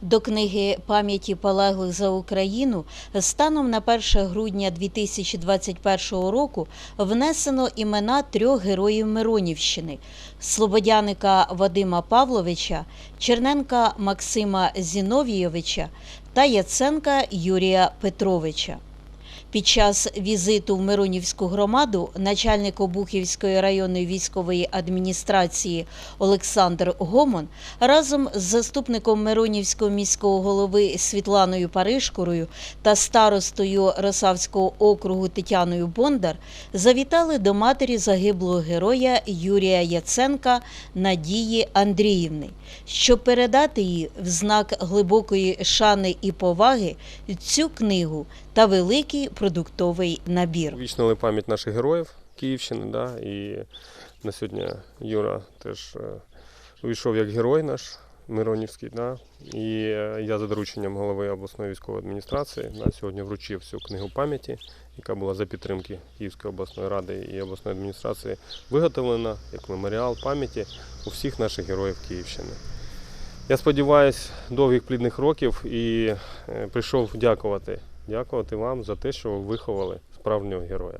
До книги пам'яті полеглих за Україну станом на 1 грудня 2021 року внесено імена трьох героїв Миронівщини: Слободяника Вадима Павловича, Черненка Максима Зіновійовича та Яценка Юрія Петровича. Під час візиту в Миронівську громаду начальник Обухівської районної військової адміністрації Олександр Гомон разом з заступником Миронівського міського голови Світланою Паришкорою та старостою Росавського округу Тетяною Бондар завітали до матері загиблого героя Юрія Яценка Надії Андріївни, щоб передати їй в знак глибокої шани і поваги цю книгу та великий продуктовий набір. Вічнили пам'ять наших героїв Київщини, да, і на сьогодні Юра теж е, увійшов як герой наш Миронівський. Да, і е, я за дорученням голови обласної військової адміністрації на сьогодні вручив цю книгу пам'яті, яка була за підтримки Київської обласної ради і обласної адміністрації виготовлена як меморіал пам'яті у всіх наших героїв Київщини. Я сподіваюся, довгих плідних років і е, прийшов дякувати. Дякувати вам за те, що ви виховали справжнього героя.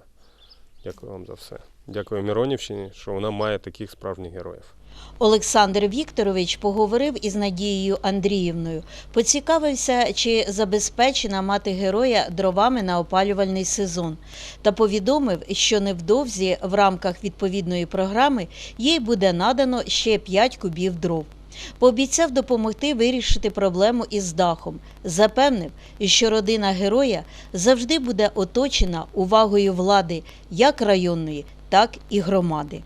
Дякую вам за все. Дякую Миронівщині, що вона має таких справжніх героїв. Олександр Вікторович поговорив із Надією Андріївною, поцікавився, чи забезпечена мати героя дровами на опалювальний сезон, та повідомив, що невдовзі в рамках відповідної програми їй буде надано ще 5 кубів дров. Пообіцяв допомогти вирішити проблему із дахом. Запевнив, що родина героя завжди буде оточена увагою влади як районної, так і громади.